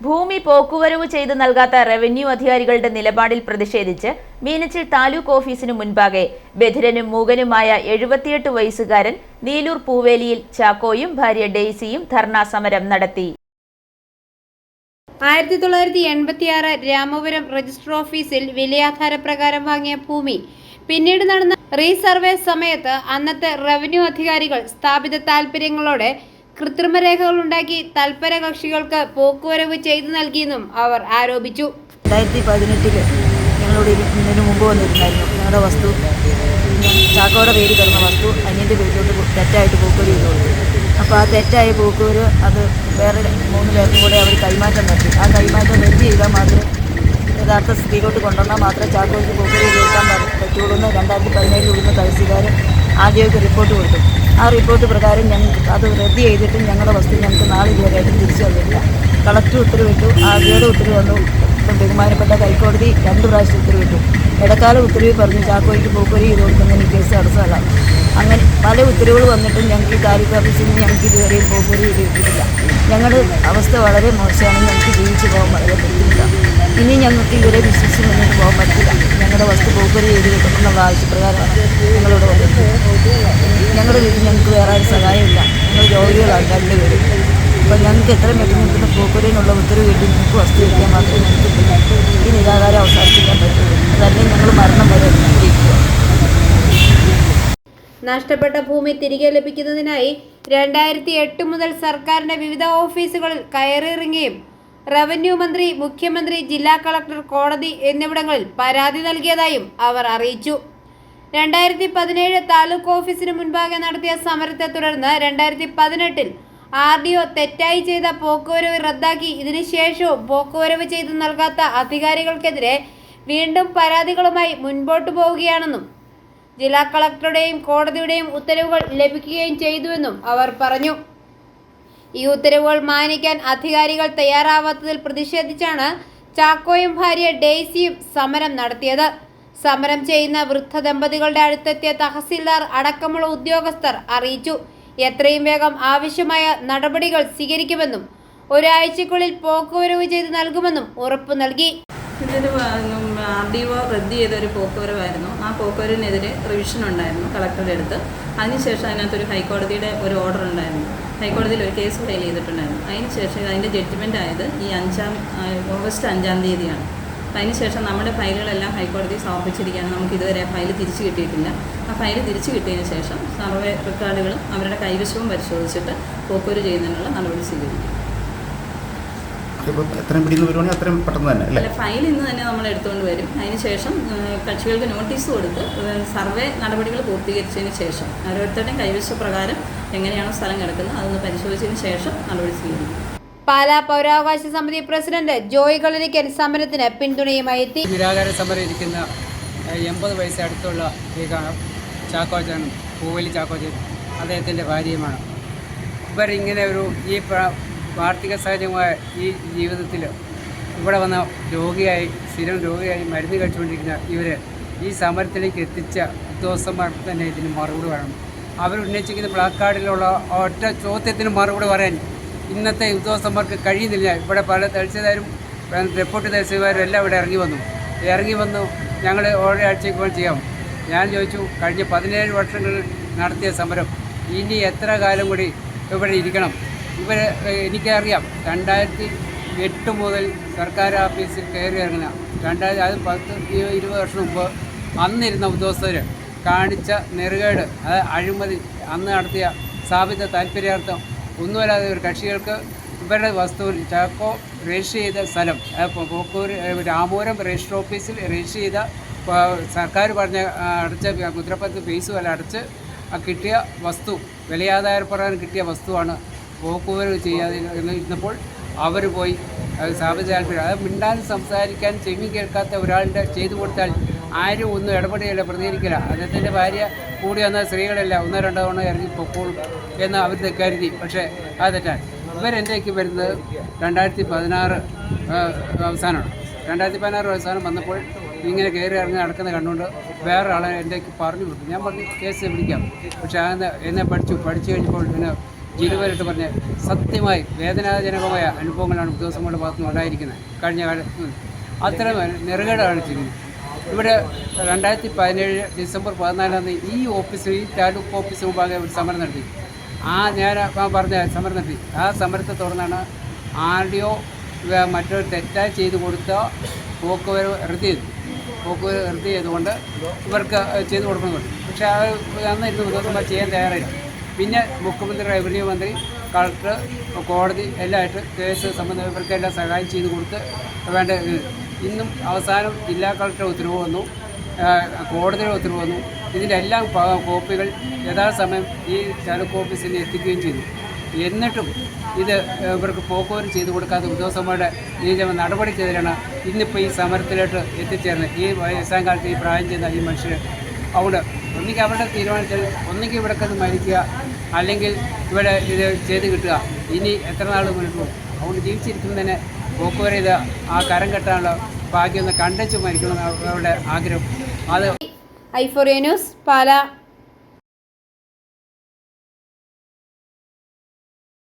ഭൂമി പോക്കുവരവ് ചെയ്ത് നൽകാത്ത റവന്യൂ അധികാരികളുടെ നിലപാടിൽ പ്രതിഷേധിച്ച് മീനച്ചിൽ താലൂക്ക് ഓഫീസിനു മുൻപാകെ ബധിരനും മൂകനുമായ എഴുപത്തിയെട്ട് വയസ്സുകാരൻ നീലൂർ പൂവേലിയിൽ ചാക്കോയും ഭാര്യ ഡെയ്സിയും ധർണാ സമരം നടത്തി. ആയിരത്തി തൊള്ളായിരത്തി എൺപത്തിയാറ് രാമപുരം രജിസ്റ്റർ ഓഫീസിൽ വിലയാധാര പ്രകാരം വാങ്ങിയ ഭൂമി. പിന്നീട് നടന്ന റീസർവേ സമയത്ത് അന്നത്തെ റവന്യൂ അധികാരികൾ സ്ഥാപിത താൽപര്യങ്ങളോടെ കൃത്രിമ രേഖകൾ ഉണ്ടാക്കി തൽപര കക്ഷികൾക്ക് പോക്കുവരവ് ചെയ്തു നൽകിയെന്നും അവർ ആരോപിച്ചു. രണ്ടായിരത്തി പതിനെട്ടിൽ ഞങ്ങളോട് ഇതിന് മുമ്പ് വന്നിട്ടുണ്ടായിരുന്നു. ഞങ്ങളുടെ വസ്തു ചാക്കോയുടെ പേര് തരുന്ന വസ്തു അനിയന്റെ പേരിലോട്ട് തെറ്റായിട്ട് പോക്കുവര് ചെയ്തോളൂ അപ്പോൾ ആ തെറ്റായ പോക്കുവര് അത് വേറെ മൂന്ന് പേർക്കും കൂടെ അവർ കൈമാറ്റം നടത്തി. ആ കൈമാറ്റം റദ്ദ് ചെയ്താൽ മാത്രമേ യഥാർത്ഥ സ്ഥിതിയിലോട്ട് കൊണ്ടുവന്നാൽ മാത്രമേ ചാക്കോയ്ക്ക് പോക്കുവര് ചെയ്താൽ പറ്റുള്ളൂ എന്ന് രണ്ടായിരത്തി പതിനേഴിൽ വിടുന്ന തഹസീൽദാർ ആദ്യമൊക്കെ റിപ്പോർട്ട് കൊടുത്തു. ആ റിപ്പോർട്ട് പ്രകാരം ഞങ്ങൾക്ക് അത് റദ്ദ് ചെയ്തിട്ടും ഞങ്ങളുടെ വസ്തു ഞങ്ങൾക്ക് നാളെ ഇതുവരെയായിട്ടും തിരിച്ചു തന്നില്ല കളക്ടർ ഉത്തരവിട്ടു ആദ്യയുടെ ഉത്തരവ് വന്നു. ഇപ്പം ബഹുമാനപ്പെട്ട ഹൈക്കോടതി രണ്ട് പ്രാവശ്യം ഉത്തരവിട്ടു. ഇടക്കാല ഉത്തരവ് പറഞ്ഞു ചാക്കോയ്ക്ക് പോക്കോലി ഇത് കൊടുക്കുന്നതിന് കേസ് തടസ്സമല്ല. അങ്ങനെ പല ഉത്തരവുകൾ വന്നിട്ടും ഞങ്ങൾക്ക് താലൂക്ക് ഓഫീസിൽ നിന്ന് ഞങ്ങൾക്ക് ഇതുവരെയും പോകുമ്പോൾ കിട്ടിയിട്ടില്ല. ഞങ്ങളുടെ അവസ്ഥ വളരെ മോശമാണ് ഞങ്ങൾക്ക് ജീവിച്ചു പോകാൻ വളരെ ബുദ്ധിമുട്ടാണ് ഇനി ഞങ്ങൾക്ക് ഇവരെ വിശ്വസിച്ച് മുന്നോട്ട് പോകാൻ പറ്റില്ല ഞങ്ങളുടെ വസ്തു പോക്കുവരി ചെയ്ത് കിട്ടണം എന്നുള്ള ആവശ്യപ്രകാരമാണ് ഞങ്ങളോട് വന്നത്. ഞങ്ങളുടെ വീട്ടിൽ ഞങ്ങൾക്ക് വേറെ ആരും സഹായമില്ല. ഞങ്ങൾ ജോലികളാണ് രണ്ടുപേരും അപ്പം ഞങ്ങൾക്ക് എത്ര പെട്ടെന്ന് നിൽക്കുന്ന പോക്കുവരേനുള്ള ഉത്തരവ് കിട്ടി ഞങ്ങൾക്ക് വസ്തു കിട്ടിയാൽ മാത്രമേ ഞങ്ങൾക്ക് ഈ നിരാകാരം അവസാനിപ്പിക്കാൻ പറ്റുള്ളൂ. അതല്ലെങ്കിൽ ഞങ്ങൾ മരണം വരെ ജീവിക്കുക നഷ്ടപ്പെട്ട ഭൂമി തിരികെ ലഭിക്കുന്നതിനായി രണ്ടായിരത്തി എട്ട് മുതൽ സർക്കാരിന്റെ വിവിധ ഓഫീസുകളിൽ കയറിയിറങ്ങുകയും റവന്യൂ മന്ത്രി മുഖ്യമന്ത്രി ജില്ലാ കളക്ടർ കോടതി എന്നിവിടങ്ങളിൽ പരാതി നൽകിയതായും അവർ അറിയിച്ചു. രണ്ടായിരത്തി പതിനേഴ് താലൂക്ക് ഓഫീസിന് മുൻപാകെ നടത്തിയ സമരത്തെ തുടർന്ന് രണ്ടായിരത്തി പതിനെട്ടിൽ ആർ ഡി ഒ തെറ്റായി ചെയ്ത പോക്കുവരവ് റദ്ദാക്കി ഇതിനുശേഷവും പോക്കുവരവ് ചെയ്തു നൽകാത്ത അധികാരികൾക്കെതിരെ വീണ്ടും പരാതികളുമായി മുൻപോട്ടു പോവുകയാണെന്നും ജില്ലാ കളക്ടറുടെയും കോടതിയുടെയും ഉത്തരവുകൾ ലഭിക്കുകയും ചെയ്തുവെന്നും അവർ പറഞ്ഞു. ഈ ഉത്തരവുകൾ മാനിക്കാൻ അധികാരികൾ തയ്യാറാവാത്തതിൽ പ്രതിഷേധിച്ചാണ് ചാക്കോയും ഭാര്യ ഡെയ്സിയും സമരം നടത്തിയത്. സമരം ചെയ്യുന്ന വൃദ്ധ ദമ്പതികളുടെ അടുത്തെത്തിയ തഹസീൽദാർ അടക്കമുള്ള ഉദ്യോഗസ്ഥർ അറിയിച്ചു. എത്രയും വേഗം ആവശ്യമായ നടപടികൾ സ്വീകരിക്കുമെന്നും ഒരാഴ്ചക്കുള്ളിൽ പോക്കുവരവ് ചെയ്ത് നൽകുമെന്നും ഉറപ്പു നൽകി. ഇതൊരു ആർ ഡി ഒ റദ്ദ് ചെയ്ത ഒരു പോക്കുവരവായിരുന്നു. ആ പോക്കുവരവിനെതിരെ റിവിഷൻ ഉണ്ടായിരുന്നു കളക്ടറുടെ അടുത്ത്. അതിനുശേഷം അതിനകത്തൊരു ഹൈക്കോടതിയുടെ ഒരു ഓർഡർ ഉണ്ടായിരുന്നു. ഹൈക്കോടതിയിൽ ഒരു കേസ് ഫയൽ ചെയ്തിട്ടുണ്ടായിരുന്നു. അതിനുശേഷം അതിന്റെ ജഡ്ജ്മെന്റ് ആയത് ഈ അഞ്ചാം ഓഗസ്റ്റ് അഞ്ചാം തീയതിയാണ്. അതിനുശേഷം നമ്മുടെ ഫയലുകളെല്ലാം ഹൈക്കോടതി സമർപ്പിച്ചിരിക്കുകയാണ്. നമുക്ക് ഇതുവരെ ഫയൽ തിരിച്ചു കിട്ടിയിട്ടില്ല. ആ ഫയൽ തിരിച്ചു കിട്ടിയതിന് ശേഷം സർവേ റെക്കോർഡുകളും അവരുടെ കൈവശവും പരിശോധിച്ചിട്ട് പോക്കുവരവ് ചെയ്യുന്നതിനുള്ള നടപടി സ്വീകരിക്കും. അതിപ്പോൾ എത്രയും പിടിയിൽ വരുവാണെങ്കിൽ അത്രയും പെട്ടെന്ന് തന്നെ അല്ലേ? ഫയൽ ഇന്ന് തന്നെ നമ്മൾ എടുത്തുകൊണ്ട് വരും. അതിനുശേഷം ശേഷം കക്ഷികൾക്ക് നോട്ടീസ് കൊടുത്ത് സർവേ നടപടികൾ പൂർത്തീകരിച്ചതിന് ശേഷം ഓരോരുത്തരുടെയും കൈവശ പ്രകാരം എങ്ങനെയാണോ സ്ഥലം കിടക്കുന്നത് അതൊന്ന് പരിശോധിച്ചതിന് ശേഷം നടപടി സ്വീകരിക്കും. പാലാ പൗരാവകാശ സമിതി പ്രസിഡന്റ് ജോയ് കളരിക്കൻ സമരത്തിന് പിന്തുണയുമായി എത്തി. നിരാകാര സമരം ഇരിക്കുന്ന എൺപത് വയസ്സ് അടുത്തുള്ള ചാക്കോച്ചൻ പൂവലി ചാക്കോച്ചൻ അദ്ദേഹത്തിന്റെ ഭാര്യയുമാണ്. ഇവരിങ്ങനെ ഒരു ഈ വാർഷിക സഹജമായ ഈ ജീവിതത്തിൽ ഇവിടെ വന്ന രോഗിയായി സ്ഥിരം രോഗിയായി മരുന്ന് കഴിച്ചുകൊണ്ടിരിക്കുന്ന ഇവർ ഈ സമരത്തിലേക്ക് എത്തിച്ച ഉദ്യോഗസ്ഥന്മാർക്ക് തന്നെ ഇതിന് മറുപടി വേണം അവർ ഉന്നയിച്ചിരിക്കുന്ന പ്ലാക്കാർഡിലുള്ള ഒറ്റ ചോദ്യത്തിന് മറുപടി പറയാൻ ഇന്നത്തെ ഉദ്യോഗസ്ഥന്മാർക്ക് കഴിയുന്നില്ല. ഇവിടെ പല തഹസിൽദാരും റിപ്പോർട്ട് തഹസിൽദാരും എല്ലാം ഇവിടെ ഇറങ്ങി വന്നു. ഇറങ്ങി വന്നു. ഞങ്ങൾ ഒരാഴ്ചയ്ക്ക് ചെയ്യാം. ഞാൻ ചോദിച്ചു കഴിഞ്ഞ പതിനേഴ് വർഷങ്ങൾ നടത്തിയ സമരം ഇനി എത്ര കാലം കൂടി ഇവിടെ ഇരിക്കണം? ഇവർ എനിക്കറിയാം. രണ്ടായിരത്തി എട്ട് മുതൽ സർക്കാർ ഓഫീസിൽ കയറി ഇറങ്ങുന്ന രണ്ടായിരത്തി അത് പത്ത് ഇരു- ഇരുപത് വർഷം മുമ്പ് അന്നിരുന്ന ഉദ്യോഗസ്ഥർ കാണിച്ച നെറുകേട് അത് അഴിമതി അന്ന് നടത്തിയ സ്ഥാപിത താല്പര്യാർത്ഥം ഒന്നുമല്ലാതെ ഒരു കക്ഷികൾക്ക് ഇവരുടെ വസ്തുവിൽ ചാക്കോ രജിസ്റ്റർ ചെയ്ത സ്ഥലം പോക്കൂർ രാമപുരം രജിസ്റ്റർ ഓഫീസിൽ രജിസ്റ്റർ ചെയ്ത സർക്കാർ പറഞ്ഞ അടച്ച മുദ്രപ്പത്ത് ഫീസ് വല്ല അടച്ച് കിട്ടിയ വസ്തു വിലയാധാരപ്രകാരം കിട്ടിയ വസ്തുവാണ് പോക്കുവരവ് ചെയ്യാതെ ഇരുന്നപ്പോൾ അവർ പോയി. സ്ഥാപിത താല്പര്യം അത് മിണ്ടാൻ സംസാരിക്കാൻ ചെവി കേൾക്കാത്ത ഒരാളുടെ ചെയ്തു കൊടുത്താൽ ആരും ഒന്നും ഇടപെടുകയില്ല പ്രതികരിക്കില്ല. അദ്ദേഹത്തിന്റെ ഭാര്യ കൂടി വന്ന സ്ത്രീകളല്ല. ഒന്നോ രണ്ടോ തവണ ഇറങ്ങി പൊക്കോളും എന്ന് അവർ കരുതി. പക്ഷേ അത് തെറ്റാൻ ഇവരെന്തേക്ക് വരുന്നത്? രണ്ടായിരത്തി പതിനാറ് അവസാനമാണ്. രണ്ടായിരത്തി പതിനാറ് അവസാനം വന്നപ്പോൾ ഇങ്ങനെ കയറി ഇറങ്ങി നടക്കുന്ന കണ്ടുകൊണ്ട് വേറെ ആളെ എന്റെ പറഞ്ഞു വിട്ടു. ഞാൻ പറഞ്ഞു കേസ് പിടിക്കാം പക്ഷേ എന്നെ പഠിച്ചു. പഠിച്ചു കഴിഞ്ഞപ്പോൾ പിന്നെ ജിലുവരിട്ട് പറഞ്ഞ സത്യമായി വേദനാജനകമായ അനുഭവങ്ങളാണ് ഉദ്യോഗസ്ഥന്മാരുടെ ഭാഗത്തുനിന്ന് ഉണ്ടായിരിക്കുന്നത്. കഴിഞ്ഞ കാലത്ത് അത്തരം നെറുകേട് ചെയ്യുന്നത് ഇവിടെ രണ്ടായിരത്തി പതിനേഴ് ഡിസംബർ പതിനാലാം തീയതി ഈ ഓഫീസ് ഈ താലൂക്ക് ഓഫീസ് മുമ്പാകെ ഒരു സമരം നടത്തി. ആ ഞാൻ പറഞ്ഞ സമരം നടത്തി. ആ സമരത്തെ തുടർന്നാണ് ആർ മറ്റൊരു തെറ്റായി ചെയ്തു കൊടുത്ത പോക്കുവരവ് റദ്ദ് ചെയ്തു പോക്കുവരവ് റദ്ദ് ചെയ്തുകൊണ്ട് ഇവർക്ക് ചെയ്തു കൊടുക്കണമെന്നുണ്ട് പക്ഷേ അത് അന്നിരുന്ന് ഉദ്യോഗസ്ഥന്മാർ ചെയ്യാൻ തയ്യാറായില്ല. പിന്നെ മുഖ്യമന്ത്രി റവന്യൂ മന്ത്രി കളക്ടർ കോടതി എല്ലാമായിട്ട് കേസ് സംബന്ധം സഹായം ചെയ്ത് കൊടുത്ത് വേണ്ട ഇന്നും അവസാനം ജില്ലാ കളക്ടർ ഉത്തരവ് വന്നു കോടതിയുടെ ഉത്തരവ് വന്നു. ഇതിന്റെ എല്ലാം കോപ്പികൾ യഥാസമയം ഈ താലൂക്ക് ഓഫീസിൽ എത്തിക്കുകയും ചെയ്തു. എന്നിട്ടും ഇത് ഇവർക്ക് പോക്കുവരവ് ചെയ്തു കൊടുക്കാത്ത ഉദ്യോഗസ്ഥന്മാരുടെ നിയമ നടപടിക്കെതിരാണ് ഇന്നിപ്പോൾ ഈ സമരത്തിലോട്ട് എത്തിച്ചേർന്നത്. ഈ വയസ്സാം കാലത്ത് ഈ പ്രായം ചെയ്യുന്ന ഈ മനുഷ്യർ അവിടെ ഒന്നിക്ക് അവരുടെ തീരുമാനത്തിൽ ഒന്നിക്ക് ഇവിടെ കിടന്ന് മരിക്കുക അല്ലെങ്കിൽ ഇവിടെ ഇത് ചെയ്ത് കിട്ടുക. ഇനി എത്ര നാൾ പോകും അതുകൊണ്ട് ജീവിച്ചിരിക്കുന്നതിന് പോക്കുവരെ ഇത് ആ കരം കെട്ടാനുള്ള ഭാഗ്യം ഒന്ന് കണ്ടച്ചു മരിക്കണം അവരുടെ ആഗ്രഹം. അത് ഐഫോറിയ ന്യൂസ് പാല.